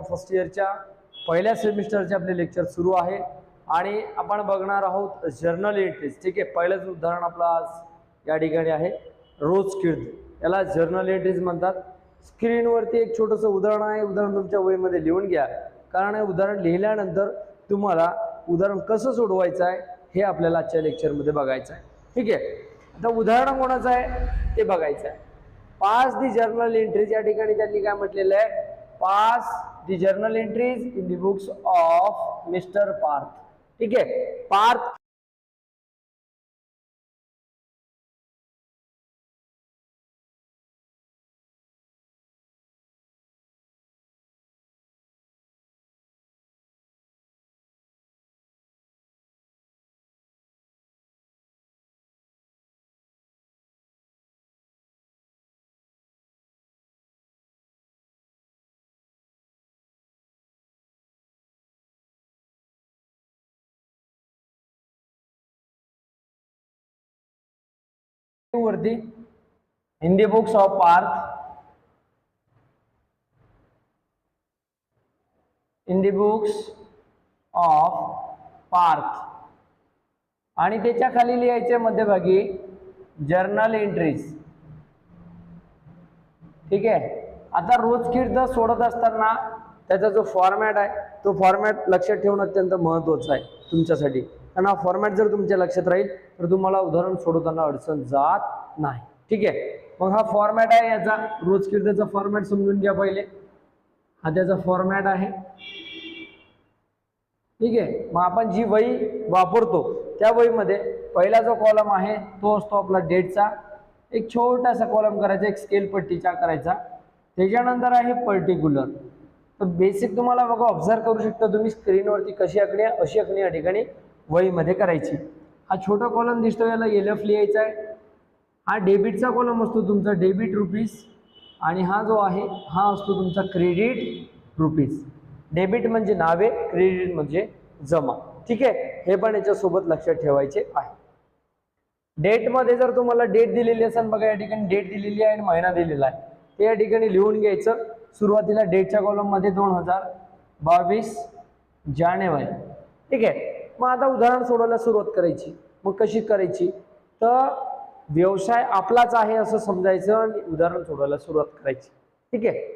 First इयरच्या पहिल्या सेमिस्टरचे आपले लेक्चर सुरू आहे. आणि आपण बघणार आहोत जर्नल एंट्रीज ठीक आहे पहिलंच उदाहरण आपलं आज या ठिकाणी आहे. रोज किर्द याला जर्नल एंट्रीज म्हणतात. स्क्रीनवरती एक छोटंसं उदाहरण आहे. उदाहरण तुमच्या वहीमध्ये लिहून घ्या. कारण हे उदाहरण लिहिल्यानंतर तुम्हाला उदाहरण कसं सोडवायचं आहे हे आपल्याला आजच्या लेक्चरमध्ये बघायचं आहे. ठीक आहे? आता उदाहरण कोणाचं आहे? ते बघायचं आहे. पास दी जर्नल एंट्रीज या ठिकाणी त्यांनी काय म्हटलेलं आहे? Pass the journal entries in the books of mister Parth ठीक आहे पार्थ वरती. In the books of Parth in books of Parth आणि त्याच्याखाली लिहायचे मध्यभागी जर्नल एंट्रीज ठीक आहे? आता रोज कीर्त सोडत असताना त्याचा जो फॉर्मॅट आहे तो फॉर्मॅट लक्षात ठेवणं अत्यंत महत्त्वाचं आहे तुमच्यासाठी. कारण हा फॉर्मॅट जर तुमच्या लक्षात राहील तर तुम्हाला उदाहरण सोडवताना अडचण जात नाही. ठीक आहे? मग हा फॉर्मॅट आहे याचा. रोज कीर्तचा फॉर्मॅट समजून घ्या पहिले. हा त्याचा फॉर्मॅट आहे. ठीक आहे? मग आपण जी वही वापरतो त्या वहीमध्ये पहिला जो कॉलम आहे तो असतो आपला डेटचा एक छोटासा कॉलम करायचा एक स्केल पट्टीचा करायचा. त्याच्यानंतर आहे पर्टिक्युलर तर बेसिक तुम्हाला बघा ऑब्झर्व करू शकता तुम्ही. स्क्रीनवरती कशी आकणी अशी आखणी या ठिकाणी वहीमध्ये करायची. हा छोटा कॉलम दिसतो याला एलएफ लिहायचा आहे. हा डेबिटचा कॉलम असतो तुमचा डेबिट रुपीज आणि हा जो आहे हा असतो तुमचा क्रेडिट रुपीज डेबिट म्हणजे नावे क्रेडिट म्हणजे जमा. ठीक आहे? हे पण याच्यासोबत लक्षात ठेवायचे आहे. डेटमध्ये जर तुम्हाला डेट दिलेली असेल बघा या ठिकाणी डेट दिलेली आहे आणि महिना दिलेला आहे. ते या ठिकाणी लिहून घ्यायचं. सुरुवातीला डेटच्या कॉलममध्ये दोन हजार बावीस जानेवारी. ठीक आहे? मग आता उदाहरण सोडवायला सुरुवात करायची. मग कशी करायची? तर व्यवसाय आपलाच आहे असं समजायचं आणि उदाहरण सोडवायला सुरुवात करायची. ठीक आहे?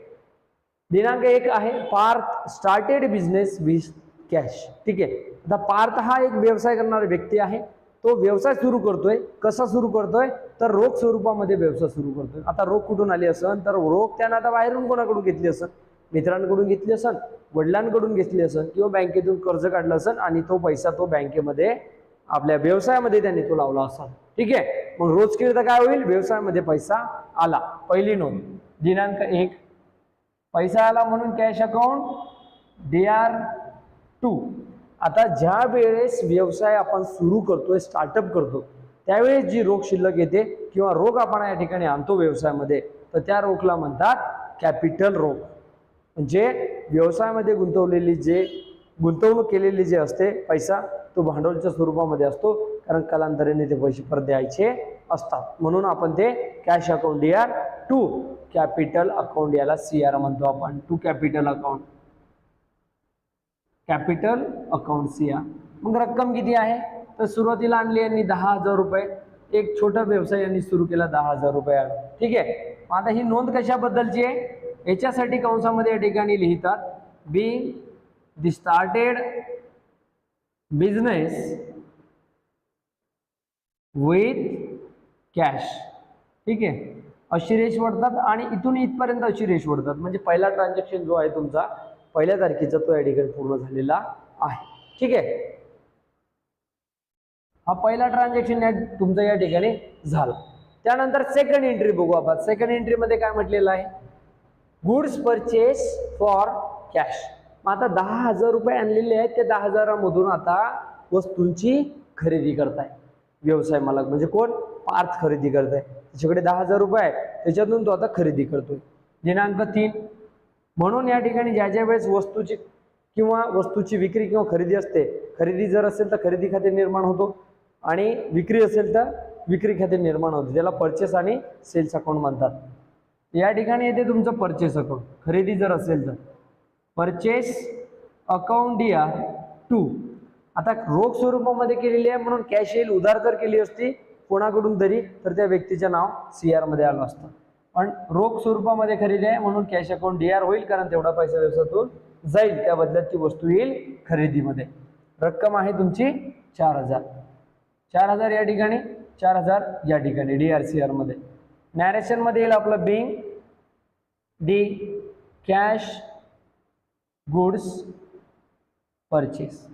दिनांक एक आहे Parth started business with cash ठीक आहे? आता पार्थ हा एक व्यवसाय करणारा व्यक्ती आहे. तो व्यवसाय सुरू करतोय. कसा सुरू करतोय? तर रोख स्वरूपामध्ये व्यवसाय सुरू करतोय. आता रोख कुठून आली असं तर रोख त्यानं आता बाहेरून कोणाकडून घेतली असं मित्रांकडून घेतली असन वडिलांकडून घेतली असन किंवा बँकेतून कर्ज काढलं असन आणि तो पैसा तो बँकेमध्ये आपल्या व्यवसायामध्ये त्यांनी तो लावला असाल. ठीक आहे? मग रोज केली तर काय होईल? व्यवसायामध्ये पैसा आला. पहिली नोंद. दिनांक एक. पैसा आला म्हणून cash account D R to आता ज्या वेळेस व्यवसाय आपण सुरू करतोय स्टार्टअप करतो त्यावेळेस जी रोख शिल्लक येते किंवा रोख आपण या ठिकाणी आणतो व्यवसायामध्ये तर त्या रोखला म्हणतात कॅपिटल रोख म्हणजे व्यवसायामध्ये गुंतवलेली जे गुंतवणूक केलेली जे असते पैसा तो भांडवलच्या स्वरूपामध्ये असतो. कारण कालांतराने ते पैसे परत द्यायचे असतात. म्हणून आपण ते cash account D R to capital account याला सी आर म्हणतो आपण. To capital account capital account C R मग रक्कम किती आहे? तर सुरुवातीला आणली यांनी दहा हजार रुपये. एक छोटा व्यवसाय यांनी सुरू केला दहा हजार रुपये. ठीक आहे? आता ही नोंद कशाबद्दलची आहे? याच्यासाठी कंसामध्ये या ठिकाणी लिहितात बी the started business with cash ठीक आहे? अशी रेश वाढतात आणि इथून इथपर्यंत अशी रेश वाढतात. म्हणजे पहिला ट्रान्झॅक्शन जो आहे तुमचा पहिल्या तारखेचा तो या ठिकाणी पूर्ण झालेला आहे. ठीक आहे? हा पहिला ट्रान्झॅक्शन या तुमचा या ठिकाणी झाला. त्यानंतर सेकंड एंट्री बघू आपण. सेकंड एंट्रीमध्ये काय म्हटलेलं आहे? गुड्स परचेस फॉर कॅश मग आता दहा हजार रुपये आणलेले आहेत त्या दहा हजारामधून आता वस्तूंची खरेदी करताय. व्यवसाय मालक म्हणजे कोण? पार्थ खरेदी करताय. त्याच्याकडे दहा हजार रुपये आहे त्याच्यातून तो आता खरेदी करतोय. दिनांक तीन. म्हणून या ठिकाणी ज्या ज्या वेळेस वस्तूची किंवा वस्तूची विक्री किंवा खरेदी असते खरेदी जर असेल तर खरेदी खाते निर्माण होतो आणि विक्री असेल तर विक्री खाते निर्माण होते. त्याला परचेस आणि सेल्स अकाउंट म्हणतात. या ठिकाणी येते तुमचं परचेस अकाउंट खरेदी जर असेल तर. Purchase account D R to आता रोख स्वरूपामध्ये केलेली आहे म्हणून कॅश येईल उधार जर केली असती कोणाकडून तरी तर त्या व्यक्तीचं नाव सी मध्ये आलं असतं. पण रोख स्वरूपामध्ये खरेदी आहे म्हणून कॅश अकाउंट डी आर होईल कारण तेवढा पैसा व्यवसायातून जाईल. त्या बदल्यात ती वस्तू येईल खरेदीमध्ये. रक्कम आहे तुमची चार हजार. चार हजार या ठिकाणी चार हजार या ठिकाणी डी आर सी आरमध्ये नॅरेशनमध्ये येईल आपलं being the cash goods purchase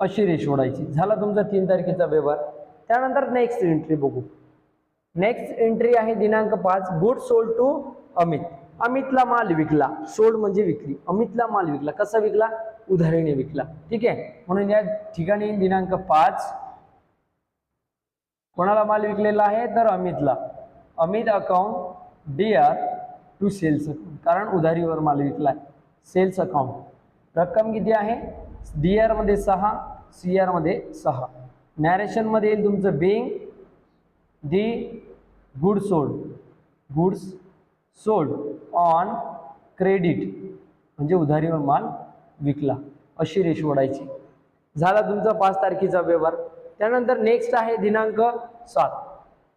अशी रेश ओढायची. झाला तुमचा तीन तारखेचा व्यवहार. त्यानंतर नेक्स्ट एंट्री बघू. नेक्स्ट एंट्री आहे दिनांक पाच. Good sold to Amit. अमितला माल विकला. सोल्ड म्हणजे विक्री. अमितला माल विकला. कसा विकला? उधारीने विकला. ठीक आहे? म्हणून या ठिकाणी दिनांक पाच. कोणाला माल विकलेला आहे? तर अमितला. Amit account D R to sales account कारण उधारीवर माल विकला सेल्स अकाउंट रक्कम किती आहे? डी आरमध्ये सहा सी आरमध्ये सहा. नॅरेशनमध्ये येईल तुमचं being the good sold goods sold on credit म्हणजे उधारीवर माल विकला. अशी रेश ओढायची. झाला तुमचा पाच तारखेचा व्यवहार. त्यानंतर नेक्स्ट आहे दिनांक सात.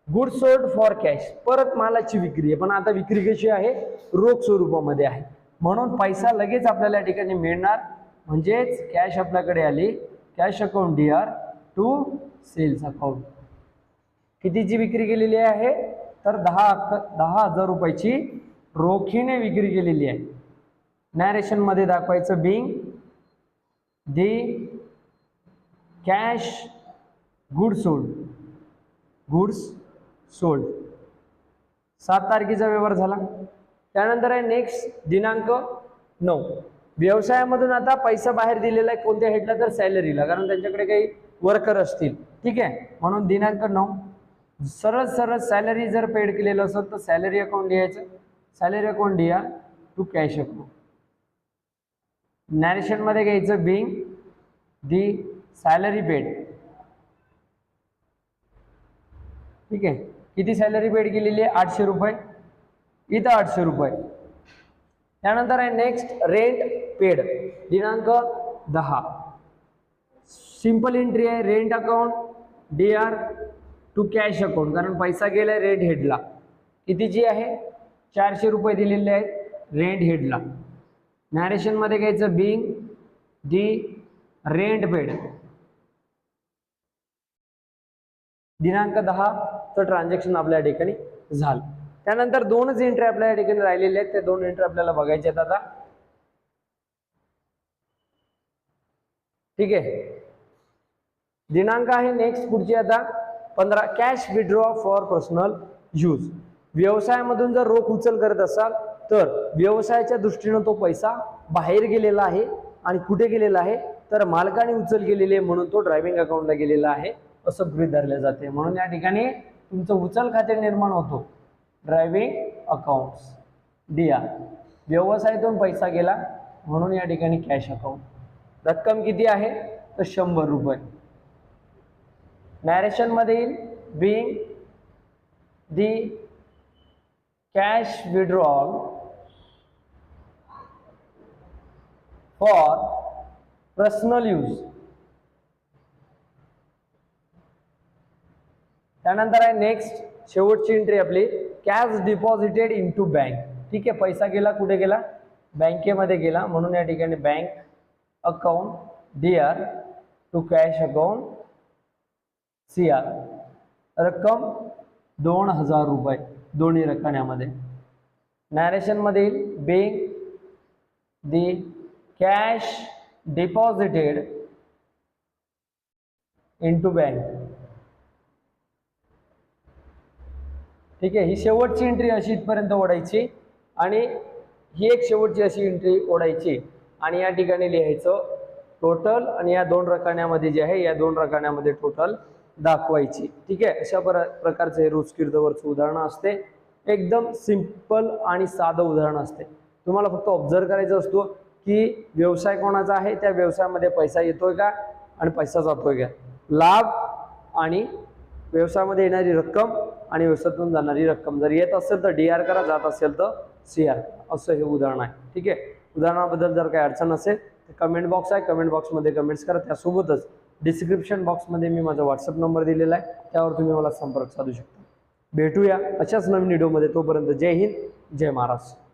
गुड सोल्ड फॉर कॅश परत मालाची विक्री आहे. पण आता विक्री कशी आहे? रोख स्वरूपामध्ये आहे. म्हणून पैसा लगेच आपल्याला या ठिकाणी मिळणार. म्हणजेच कॅश आपल्याकडे आली. Cash account D R to sales account कितीची विक्री केलेली आहे? तर दहा दहा हजार रुपयाची रोखीने विक्री केलेली आहे. नॅरेशनमध्ये दाखवायचं being. The cash good sold goods sold सात तारखेचा व्यवहार झाला. त्यानंतर आहे नेक्स्ट दिनांक नऊ. व्यवसायामधून आता पैसा बाहेर दिलेला आहे. कोणत्या हेडला तर सॅलरीला कारण त्यांच्याकडे काही वर्कर असतील. ठीक आहे? म्हणून दिनांक नऊ. सरळ सरळ सॅलरी जर पेड केलेलं असेल तर सॅलरी अकाउंट लिहायचं. सॅलरी अकाउंट लिहा. टू कॅश अकाउंट नॅरेशनमध्ये घ्यायचं. बिंग दी सॅलरी पेड ठीक आहे. किती सॅलरी पेड केलेली आहे? आठशे रुपये. इथं आठशे रुपये. त्यानंतर आहे नेक्स्ट रेंट पेड दिनांक दहा. सिंपल एंट्री आहे rent account D R to cash account कारण पैसा गेला आहे रेंट हेडला कितीची आहे? चारशे रुपये दिलेले आहेत रेंट हेडला नॅरेशनमध्ये घ्यायचं बिंग दी रेंट पेड दिनांक दहा. तर ट्रान्झॅक्शन आपल्या ठिकाणी झालं. त्यानंतर दोनच एंट्री आपल्या या ठिकाणी राहिलेले आहेत. ते दोन एंट्री आपल्याला बघायचे आहेत आता. ठीक आहे. दिनांक आहे नेक्स्ट पुढची आता. पंधरा cash withdraw for personal use व्यवसायामधून जर रोख उचल करत असाल तर व्यवसायाच्या दृष्टीनं तो पैसा बाहेर गेलेला आहे आणि कुठे गेलेला आहे? तर मालकाने उचल केलेली आहे म्हणून तो ड्रायव्हिंग अकाउंटला गेलेला आहे असं गृहित धरले जाते. म्हणून या ठिकाणी तुमचं उचल खाते निर्माण होतो. ड्रायव्हिंग अकाउंट्स डी आर व्यवसायातून पैसा गेला म्हणून या ठिकाणी कॅश अकाउंट रक्कम किती आहे? तर शंभर रुपये. नॅरेशनमध्ये येईल being the cash withdrawal for personal use त्यानंतर आहे नेक्स्ट शेवटची एंट्री आपली. Cash deposited in to bank ठीक आहे पैसा गेला कुठे गेला? बँकेमध्ये गेला. म्हणून या ठिकाणी bank account D R to cash account C R रक्कम दोन हजार रुपये. दोन्ही रकण्यामध्ये नॅरेशनमध्ये येईल bank the cash deposited into bank ठीक आहे? ही शेवटची एंट्री अशी इथपर्यंत ओढायची आणि ही एक शेवटची अशी एंट्री ओढायची. आणि या ठिकाणी लिहायचं टोटल आणि या दोन रकान्यामध्ये जे आहे या दोन रकान्यामध्ये टोटल दाखवायची. ठीक आहे? अशा प्र प्रकारचं हे रोज उदाहरण उदाहरणं असते. एकदम सिंपल आणि साधं उदाहरण असते. तुम्हाला फक्त ऑब्झर्व करायचं असतो की व्यवसाय कोणाचा आहे? त्या व्यवसायामध्ये पैसा येतोय का? आणि पैसा जातोय का? लाभ आणि व्यवसायामध्ये येणारी रक्कम आणि व्यवसायातून जाणारी रक्कम. जर येत असेल तर डी आर करा जात असेल तर सी आर असं हे उदाहरण आहे. ठीक आहे? उदाहरणाबद्दल जर काही अडचण असेल तर कमेंट बॉक्स आहे. कमेंट बॉक्समध्ये कमेंट्स करा. त्यासोबतच डिस्क्रिप्शन बॉक्समध्ये मी माझा व्हॉट्सअप नंबर दिलेला आहे. त्यावर तुम्ही मला संपर्क साधू शकता. भेटूया अशाच नवीन व्हिडिओमध्ये तोपर्यंत जय हिंद जय महाराष्ट्र.